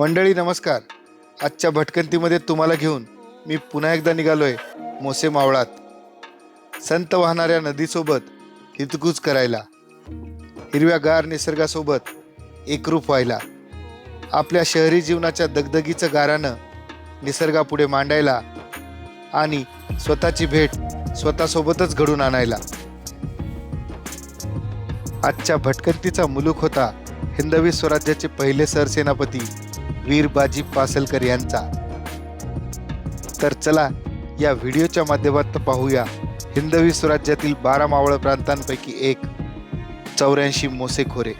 मंडळी नमस्कार. आजच्या भटकंतीमध्ये तुम्हाला घेऊन मी पुन्हा एकदा निघालोय मोसे मावळात. संत वाहणाऱ्या नदीसोबत हितगुज करायला. हिरव्यागार निसर्गासोबत एकरूप व्हायला. आपल्या शहरी जीवनाच्या दगदगीचं गारानं निसर्गापुढे मांडायला आणि स्वतःची भेट स्वतःसोबतच घडून आणायला. आजच्या भटकंतीचा मुलूक होता हिंदवी स्वराज्याचे पहिले सरसेनापती वीर बाजी पासलकर यांचा. तर चला या व्हिडिओच्या माध्यमात पाहूया. हिंदवी स्वराज्यातील बारा मावळ प्रांतांपैकी एक चौऱ्याऐंशी मोसेखोरे.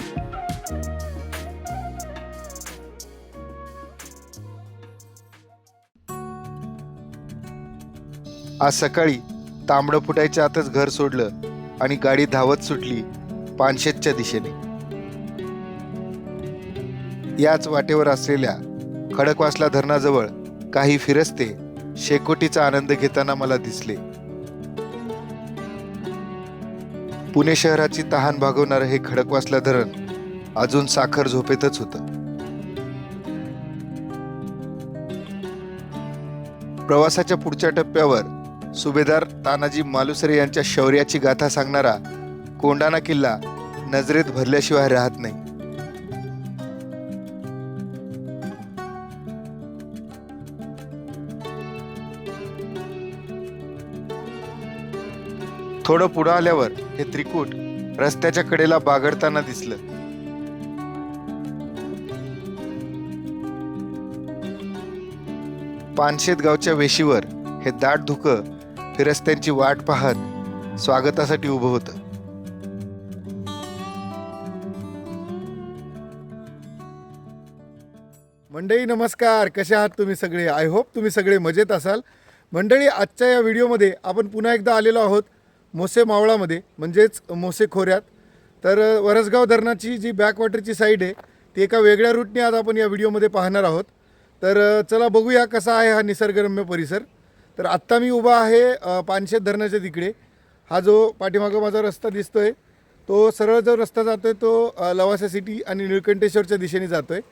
आज सकाळी तांबडं फुटायच्या आतच घर सोडलं आणि गाडी धावत सुटली पानशेतच्या दिशेने. याच वाटेवर असलेल्या खडकवासला धरणाजवळ काही फिरस्ते शेकोटीचा आनंद घेताना मला दिसले. पुणे शहराची तहान भागवणारं हे खडकवासला धरण अजून साखर झोपेतच होतं. प्रवासाच्या पुढच्या टप्प्यावर सुभेदार तानाजी मालुसरे यांच्या शौर्याची गाथा सांगणारा कोंडाणा किल्ला नजरेत भरल्याशिवाय राहत नाही. थोडं पुढं आल्यावर हे त्रिकूट रस्त्याच्या कडेला बागडताना दिसलं. पानशेत गावच्या वेशीवर हे दाट धुकं फिरस्त्यांची वाट पाहत स्वागतासाठी उभं होतं. मंडळी नमस्कार कसे आहात तुम्ही सगळे? आय होप तुम्ही सगळे मजेत असाल. मंडळी आजच्या या व्हिडिओमध्ये आपण पुन्हा एकदा आलेलो आहोत. मोसे मावळामध्ये म्हणजेच मोसे खोऱ्यात. तर वरसगाव धरणाची जी बॅकवॉटरची साईड आहे ती एका वेगळ्या रूटने आज आपण या व्हिडिओमध्ये पाहणार आहोत. तर चला बघूया कसा आहे हा निसर्गरम्य परिसर. तर आत्ता मी उभा आहे पानशेत धरणाच्या तिकडे. हा जो पाठीमागं माझा रस्ता दिसतो आहे तो सरळ जो रस्ता जातो आहे तो लवासा सिटी आणि निळकंठेश्वरच्या दिशेने जातो आहे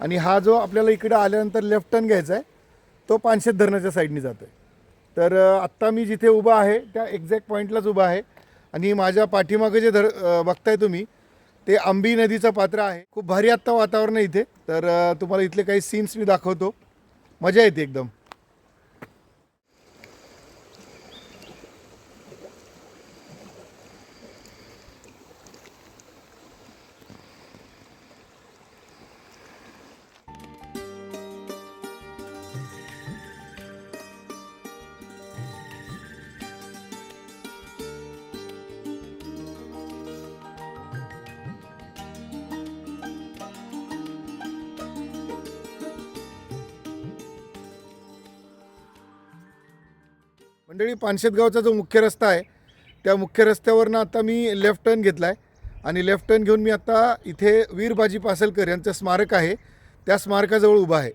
आणि हा जो आपल्याला इकडे आल्यानंतर लेफ्ट टर्न घ्यायचा आहे तो पानशेत धरणाच्या साईडने आहे तर आत्ता मी जिथे उभा आहे त्या एक्झॅक्ट पॉईंटलाच उभा आहे. आणि माझ्या पाठीमागं जे धर बघताय तुम्ही ते आंबी नदीचं पात्र आहे. खूप भारी आत्ता वातावरण आहे इथे. तर तुम्हाला इथले काही सीन्स मी दाखवतो. मजा येते एकदम. मंडळी पानशेतगावचा जो मुख्य रस्ता आहे त्या मुख्य रस्त्यावरनं आता मी लेफ्ट टर्न घेतला आहे आणि लेफ्ट टर्न घेऊन मी आता इथे वीरबाजी पासलकर यांचं स्मारक आहे. त्या स्मारकाजवळ उभा आहे.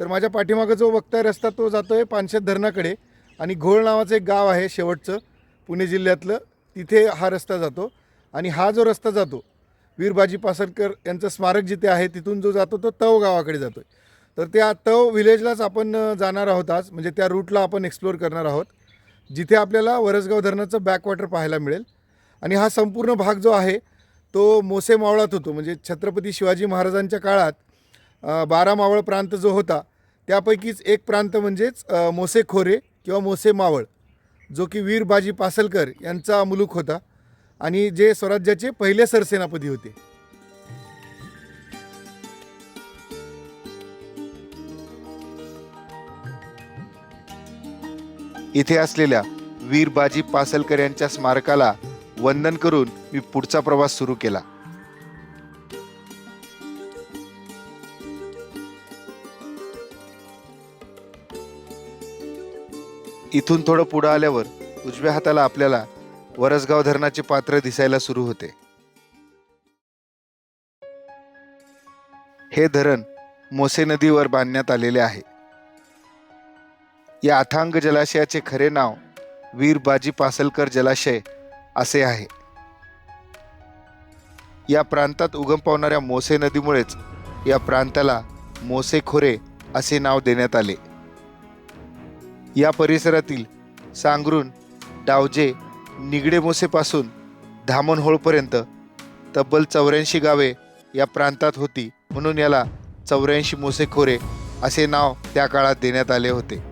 तर माझ्या पाठीमागं जो बघताय रस्ता तो जातो आहे पानशेत धरणाकडे. आणि घोळ नावाचं एक गाव आहे शेवटचं पुणे जिल्ह्यातलं. तिथे हा रस्ता जातो. आणि हा जो रस्ता जातो वीरबाजी पासलकर यांचं स्मारक जिथे आहे तिथून जो जातो तो तव गावाकडे जातो आहे तर त्या तव विलेजलाच आपण जाणार आहोत आज. म्हणजे त्या रूटला आपण एक्सप्लोअर करणार आहोत. जिथे आपल्याला वरसगाव धरणाचं बॅकवॉटर पाहायला मिळेल. आणि हा संपूर्ण भाग जो आहे तो मोसे मावळात होतो. म्हणजे छत्रपती शिवाजी महाराजांच्या काळात बारा मावळ प्रांत जो होता त्यापैकीच एक प्रांत म्हणजेच मोसे खोरे किंवा मोसे मावळ जो की वीर बाजी पासलकर यांचा मुलूक होता. आणि जे स्वराज्याचे पहिले सरसेनापती होते. इथे असलेल्या वीर बाजी पासलकर यांच्या स्मारकाला वंदन करून मी पुढचा प्रवास सुरू केला. इथून थोडं पुढं आल्यावर उजव्या हाताला आपल्याला वरसगाव धरणाचे पात्र दिसायला सुरू होते. हे धरण मोसे नदीवर बांधण्यात आलेले आहे. या अथांग जलाशयाचे खरे नाव वीर बाजी पासलकर जलाशय असे आहे. या प्रांतात उगम पावणाऱ्या मोसे नदीमुळेच या प्रांताला मोसेखोरे असे नाव देण्यात आले. या परिसरातील सांगरून डावजे निगडे मोसेपासून धामणहोळपर्यंत तब्बल चौऱ्याऐंशी गावे या प्रांतात होती म्हणून याला चौऱ्याऐंशी मोसेखोरे असे नाव त्या काळात देण्यात आले होते.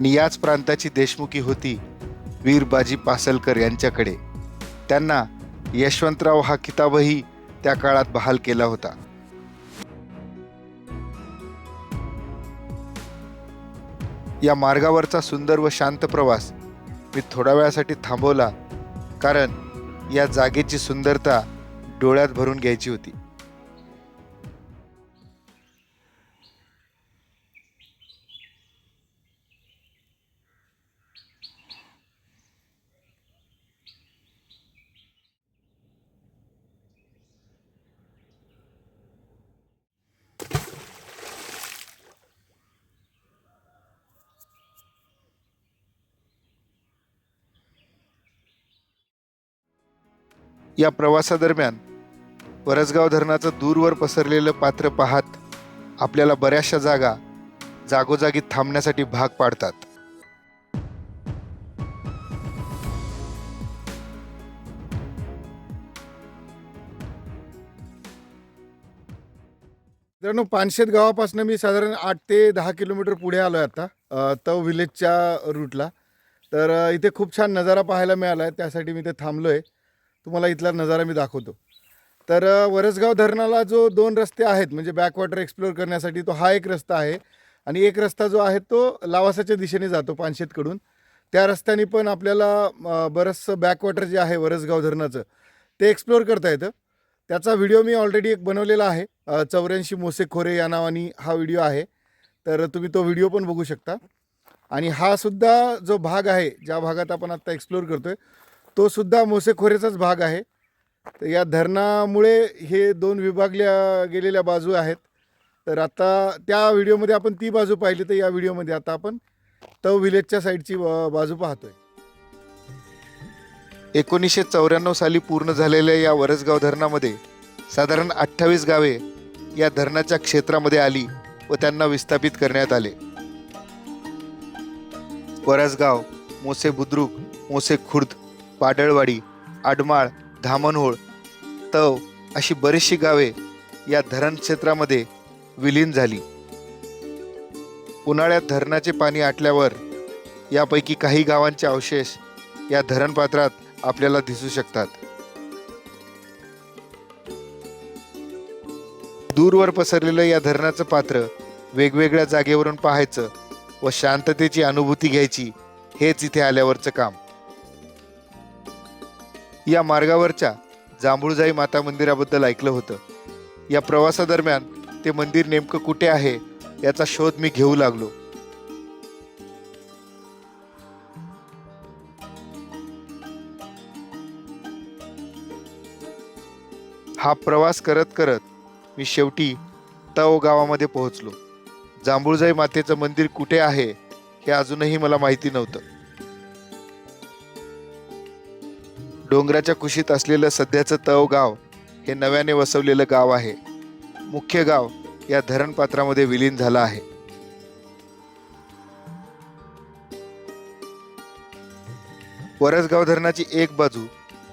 आणि याच प्रांताची देशमुखी होती वीरबाजी पासलकर यांच्याकडे. त्यांना यशवंतराव हा किताबही त्या काळात बहाल केला होता. या मार्गावरचा सुंदर व शांत प्रवास मी थोड्या वेळासाठी थांबवला कारण या जागेची सुंदरता डोळ्यात भरून घ्यायची होती. या प्रवासादरम्यान वरसगाव धरणाचं दूरवर पसरलेलं पात्र पाहत आपल्याला बऱ्याचशा जागा जागोजागी थांबण्यासाठी भाग पाडतात. मित्रांनो पानशेत गावापासून मी साधारण आठ ते दहा किलोमीटर पुढे आलो आहे आता तो तव विलेजच्या रूटला तर इथे खूप छान नजारा पाहायला मिळाला आहे त्यासाठी मी इथे थांबलो आहे तुम्हाला इथला नजारा मी दाखवतो. तर वरसगाव धरणाला जो दोन रस्ते आहेत म्हणजे बॅकवॉटर एक्सप्लोअर करण्यासाठी तो हा एक रस्ता आहे आणि एक रस्ता जो आहे तो लावासाच्या दिशेने जातो पानशेतकडून. त्या रस्त्याने पण आपल्याला बरंचसं बॅकवॉटर जे आहे वरसगाव धरणाचं ते एक्सप्लोअर करता येतं. त्याचा व्हिडिओ मी ऑलरेडी एक बनवलेला आहे. चौऱ्याऐंशी चौऱ्याऐंशी मोसेखोरे या नावाने हा व्हिडिओ आहे. तर तुम्ही तो व्हिडिओ पण बघू शकता. आणि हा सुद्धा जो भाग आहे ज्या भागात आपण आत्ता एक्सप्लोअर करतोय तो सुद्धा मोसेखोरेचाच भाग आहे. तर या धरणामुळे हे दोन विभागल्या गेलेल्या बाजू आहेत. तर आता त्या व्हिडिओमध्ये आपण ती बाजू पाहिली तर या व्हिडिओमध्ये आता आपण तव विलेजच्या साईडची बाजू पाहतोय. एकोणीसशे चौऱ्याण्णव साली पूर्ण झालेल्या या वरसगाव धरणामध्ये साधारण अठ्ठावीस गावे या धरणाच्या क्षेत्रामध्ये आली व त्यांना विस्थापित करण्यात आले. वरसगाव मोसे बुद्रुक मोसे खुर्द पाडळवाडी आडमाळ धामणहोळ तव अशी बरीचशी गावे या धरण क्षेत्रामध्ये विलीन झाली. उन्हाळ्यात धरणाचे पाणी आटल्यावर यापैकी काही गावांचे अवशेष या धरणपात्रात आपल्याला दिसू शकतात. दूरवर पसरलेलं या धरणाचं पात्र वेगवेगळ्या जागेवरून पाहायचं व शांततेची अनुभूती घ्यायची हेच इथे आल्यावरचं काम. या मार्गावरच्या जांभूळजाई माता मंदिराबद्दल ऐकलं होतं. या प्रवासादरम्यान ते मंदिर नेमकं कुठे आहे याचा शोध मी घेऊ लागलो. हा प्रवास करत करत मी शेवटी तव गावामध्ये पोहोचलो. जांभूळजाई मातेचं मंदिर कुठे आहे हे अजूनही मला माहिती नव्हतं. डोंगराच्या कुशीत असलेलं सध्याचं तव गाव हे नव्याने वसवलेलं गाव आहे. मुख्य गाव या धरणपात्रामध्ये विलीन झालं आहे. वरसगाव धरणाची एक बाजू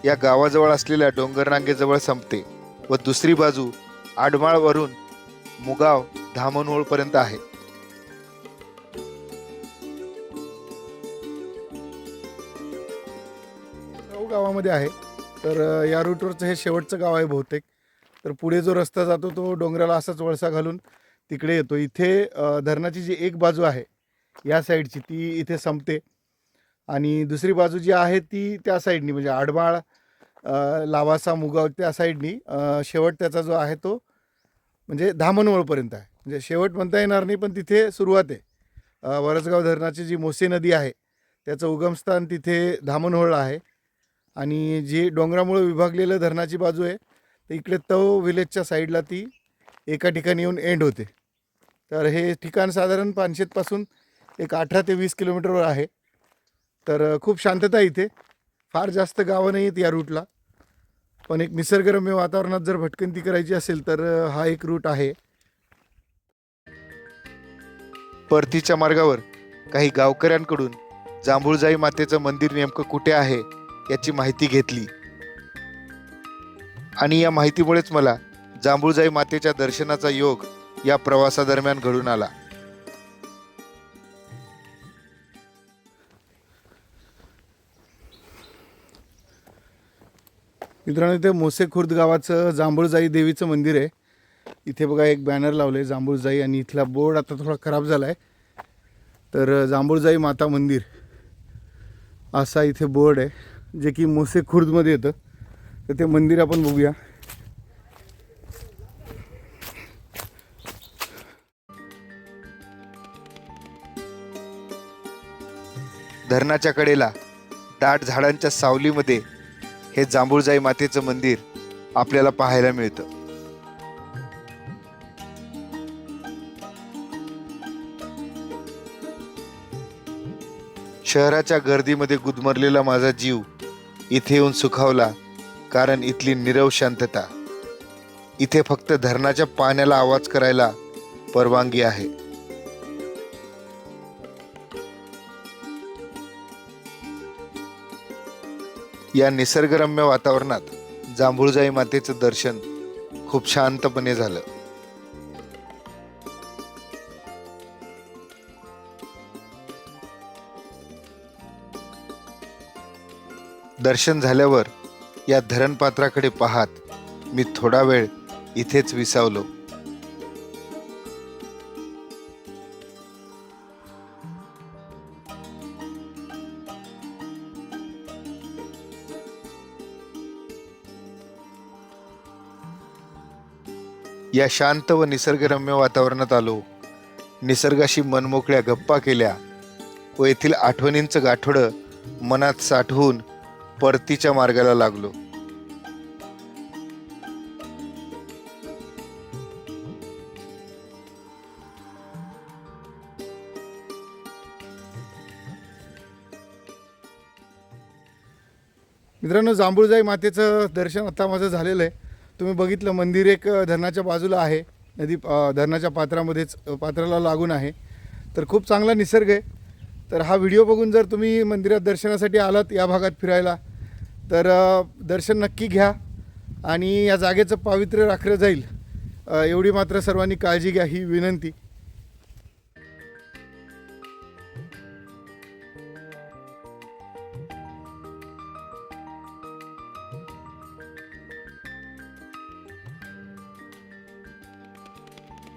या गावाजवळ असलेल्या डोंगररांगेजवळ संपते व दुसरी बाजू आडमाळवरून मुगाव धामणोळपर्यंत आहे. नऊ गावामध्ये आहे. तर या रूटवरचं हे शेवटचं गाव आहे बहुतेक. तर पुढे जो रस्ता जातो तो डोंगराला असाच वळसा घालून तिकडे येतो. इथे धरणाची जी एक बाजू आहे या साईडची ती इथे संपते. आणि दुसरी बाजू जी आहे ती त्या साईडनी म्हणजे आडबाळ लावासा मुगाव त्या साईडनी शेवट त्याचा जो आहे तो म्हणजे धामणवळपर्यंत आहे. म्हणजे शेवट म्हणता येणार नाही पण तिथे सुरुवात आहे. वरसगाव धरणाची जी मोसे नदी आहे त्याचं उगमस्थान तिथे धामणहोळ आहे. आणि जी डोंगरामुळे विभागलेलं धरणाची बाजू आहे तर इकडे तव विलेजच्या साईडला ती एका ठिकाणी येऊन एंड होते. तर हे ठिकाण साधारण पानशेतपासून एक अठरा ते वीस किलोमीटरवर आहे. तर खूप शांतता इथे. फार जास्त गावं नाही आहेत या रूटला पण एक निसर्गरम्य वातावरणात जर भटकंती करायची असेल तर हा एक रूट आहे. परतीच्या मार्गावर काही गावकऱ्यांकडून जांभूळजाई मातेचं मंदिर नेमकं कुठे आहे? याची माहिती घेतली. आणि या माहितीमुळेच मला जांभूळजाई मातेच्या दर्शनाचा योग या प्रवासादरम्यान घडून आला. मित्रांनो इथे मोसे खुर्द गावाचं जांभूळजाई देवीचं मंदिर आहे. इथे बघा एक बॅनर लावलं आहे जांभूळजाई आणि इथला बोर्ड आता थोडा खराब झाला आहे तर जांभूळजाई माता मंदिर असा इथे बोर्ड आहे. जे की मोसे खुर्दमध्ये येतं. तर ते मंदिर आपण बघूया. धरणाच्या कडेला दाट झाडांच्या सावलीमध्ये हे जांभूळजाई मातेचं मंदिर आपल्याला पाहायला मिळतं. शहराच्या गर्दीमध्ये गुदमरलेला माझा जीव इथे येऊन सुखावला कारण इथली निरव शांतता. इथे फक्त धरणाच्या पाण्याला आवाज करायला परवानगी आहे. या निसर्गरम्य वातावरणात जांभूळजाई मातेचं दर्शन खूप शांतपणे झालं. दर्शन झाल्यावर या धरणपात्राकडे पाहात मी थोडा वेळ इथेच विसावलो. या शांत व निसर्गरम्य वातावरणात आलो. निसर्गाशी मनमोकळ्या गप्पा केल्या व येथील आठवणींचं गाठोडं मनात साठवून परतीच्या मार्गाला लागलो. मित्रांनो जांभूळजाई मातेचं दर्शन आता माझं झालेलं आहे. तुम्ही बघितलं मंदिर एक धरणाच्या बाजूला आहे. नदी धरणाच्या पात्रामध्येच पात्राला लागून आहे. तर खूप चांगला निसर्ग आहे. तर हा व्हिडिओ बघून जर तुम्ही मंदिरात दर्शनासाठी आलात या भागात फिरायला तर दर्शन नक्की घ्या आणि या जागेचं पावित्र्य राखलं जाईल. एवढी मात्र सर्वांनी काळजी घ्या ही विनंती.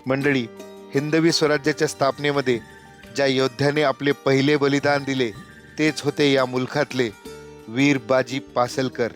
मंडळी हिंदवी स्वराज्याच्या स्थापनेमध्ये ज्या योद्ध्याने आपले पहिले बलिदान दिले तेच होते या मुलखातले वीर बाजी पासलकर.